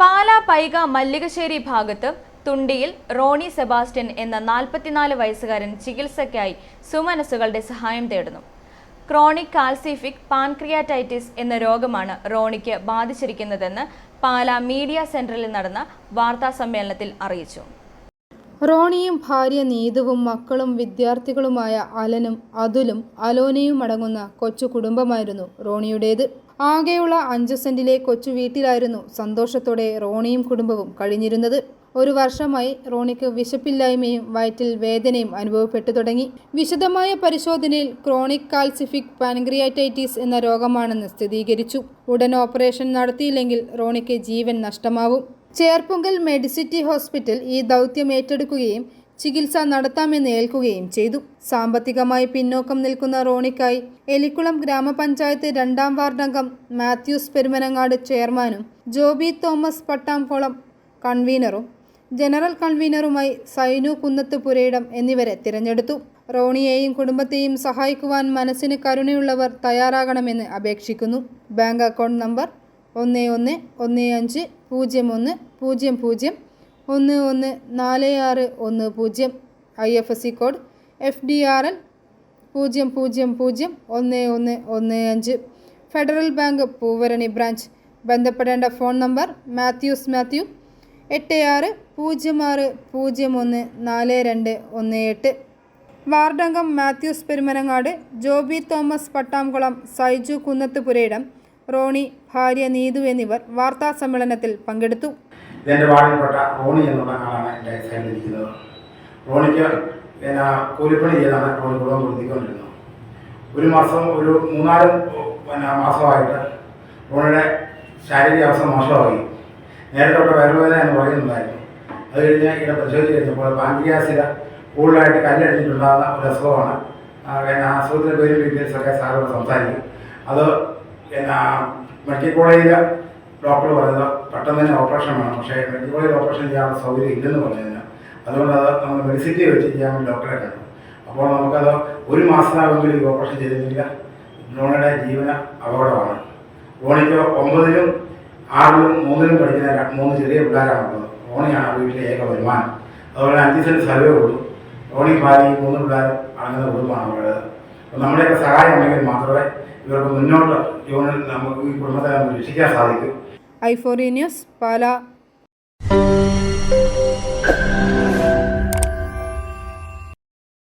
പാലാ പൈക മല്ലികശ്ശേരി ഭാഗത്ത് തുണ്ടിയിൽ റോണി സെബാസ്റ്റ്യൻ എന്ന നാൽപ്പത്തിനാല് വയസ്സുകാരൻ ചികിത്സയ്ക്കായി സുമനസുകളുടെ സഹായം തേടുന്നു. ക്രോണിക് കാൽസിഫിക് പാൻക്രിയാറ്റൈറ്റിസ് എന്ന രോഗമാണ് റോണിക്ക് ബാധിച്ചിരിക്കുന്നതെന്ന് പാലാ മീഡിയ സെന്ററിൽ നടന്ന വാർത്താ സമ്മേളനത്തിൽ അറിയിച്ചു. റോണിയും ഭാര്യ നീതുവും മക്കളും വിദ്യാർത്ഥികളുമായ അലനും അതുലും അലോനയും അടങ്ങുന്ന കൊച്ചു കുടുംബമായിരുന്നു റോണിയുടേത്. ആകെയുള്ള അഞ്ചു സെന്റിലെ കൊച്ചു വീട്ടിലായിരുന്നു സന്തോഷത്തോടെ റോണിയും കുടുംബവും കഴിഞ്ഞിരുന്നത്. ഒരു വർഷമായി റോണിക്ക് വിശപ്പില്ലായ്മയും വയറ്റിൽ വേദനയും അനുഭവപ്പെട്ടു തുടങ്ങി. വിശദമായ പരിശോധനയിൽ ക്രോണിക് കാൽസിഫിക് പാൻക്രിയാറ്റൈറ്റിസ് എന്ന രോഗമാണെന്ന് സ്ഥിരീകരിച്ചു. ഉടൻ ഓപ്പറേഷൻ നടത്തിയില്ലെങ്കിൽ റോണിക്ക് ജീവൻ നഷ്ടമാവും. ചേർപ്പുങ്കൽ മെഡിസിറ്റി ഹോസ്പിറ്റൽ ഈ ദൗത്യം ഏറ്റെടുക്കുകയും ചികിത്സ നടത്താമെന്ന് ഏൽക്കുകയും ചെയ്തു. സാമ്പത്തികമായി പിന്നോക്കം നിൽക്കുന്ന റോണിക്കായി എലിക്കുളം ഗ്രാമപഞ്ചായത്ത് രണ്ടാം വാർഡംഗം മാത്യൂസ് പെരുമനങ്ങാട് ചെയർമാനും ജോബി തോമസ് പട്ടാംകുളം കൺവീനറും ജനറൽ കൺവീനറുമായി സൈനു കുന്നത്ത് പുരയിടം എന്നിവരെ തിരഞ്ഞെടുത്തു. റോണിയെയും കുടുംബത്തെയും സഹായിക്കുവാൻ മനസ്സിന് കരുണയുള്ളവർ തയ്യാറാകണമെന്ന് അപേക്ഷിക്കുന്നു. ബാങ്ക് അക്കൗണ്ട് നമ്പർ ഒന്ന് ഒന്ന് ഒന്ന് അഞ്ച് പൂജ്യം ഒന്ന് പൂജ്യം പൂജ്യം ഒന്ന് ഒന്ന് നാല് ആറ് ഒന്ന് പൂജ്യം. I F S C code F D R L പൂജ്യം പൂജ്യം പൂജ്യം ഒന്ന് ഒന്ന് ഒന്ന് അഞ്ച്. Federal bank Poovarani branch. ബന്ധപ്പെടേണ്ട ഫോൺ നമ്പർ മാത്യൂസ് മാത്യു. എട്ട് ആറ് പൂജ്യം ആറ് പൂജ്യം ഒന്ന് നാല് രണ്ട് ഒന്ന് എട്ട്. വാർഡംഗം Mathews Perumanangad Joby Thomas Pattamkulam Saiju Kunnath Purayidam Ronnie ഭാര്യ നീതു എന്നിവർ വാർത്താ സമ്മേളനത്തിൽ പങ്കെടുത്തു. ഇതെന്റെ വാർഡിൽപ്പെട്ട റോണി എന്നുള്ള ആളാണ് എന്റെ സൈഡിലിരിക്കുന്നത് റോണിക്ക് പിന്നെ കൂലിപ്പണി ചെയ്താണ് റോണി കുടുംബം കൊടുത്തിക്കൊണ്ടിരുന്നത് ഒരു മാസം ഒരു മൂന്നാൽ പിന്നെ മാസമായിട്ട് റോണിയുടെ ശാരീരിക അവസ്ഥ മോശമായി. നേരത്തെ തൊട്ട് വയറുവേദന എന്ന് പറയുന്നുണ്ടായിരുന്നു. അത് കഴിഞ്ഞ് ഇവിടെ പരിശോധിച്ച് കഴിഞ്ഞപ്പോൾ പാൻക്രിയാസിൽ കൂടുതലായിട്ട് കല്ലടിച്ചിട്ടുണ്ടാകുന്ന ഒരു അസുഖമാണ്. പിന്നെ അസുഖത്തിന്റെ പേരും ഡീറ്റെയിൽസൊക്കെ സാറോട് സംസാരിക്കും. അത് പിന്നെ മെഡിക്കൽ കോളേജിൽ ഡോക്ടർ പറയുന്നത് പെട്ടെന്ന് തന്നെ ഓപ്പറേഷൻ വേണം. പക്ഷേ മെഡിക്കൽ ഓപ്പറേഷൻ ചെയ്യാനുള്ള സൗകര്യം ഇല്ലെന്ന് പറഞ്ഞതിന് അതുകൊണ്ട് അത് നമ്മൾ മെഡിസിറ്റി വെച്ച് ചെയ്യാൻ ഡോക്ടറെ കണ്ടു. അപ്പോൾ നമുക്കത് ഒരു മാസത്തിനാകുമെങ്കിലും ഈ ഓപ്പറേഷൻ ചെയ്തിട്ടില്ല. ഡ്രോണിയുടെ ജീവന അപകടമാണ്. റോണിക്ക് ഒമ്പതിലും ആറിലും മൂന്നിലും പഠിക്കുന്ന മൂന്ന് ചെറിയ പിള്ളേരാണുള്ളത് റോണിയാണ് വീട്ടിലെ ഏക വരുമാനം. അതുപോലെ അഞ്ച് സെന്റ് സർവേ ഉള്ളൂ റോണി ഭാര്യ മൂന്ന് പിള്ളേരും അടങ്ങുന്ന കുടുംബമാണ് അവരുടേത് അപ്പോൾ നമ്മുടെയൊക്കെ സഹായം ഉണ്ടെങ്കിൽ മാത്രമേ ഇവർക്ക് മുന്നോട്ട് നമുക്ക് ഈ സാധിക്കൂ. ന്യൂസ് പാല.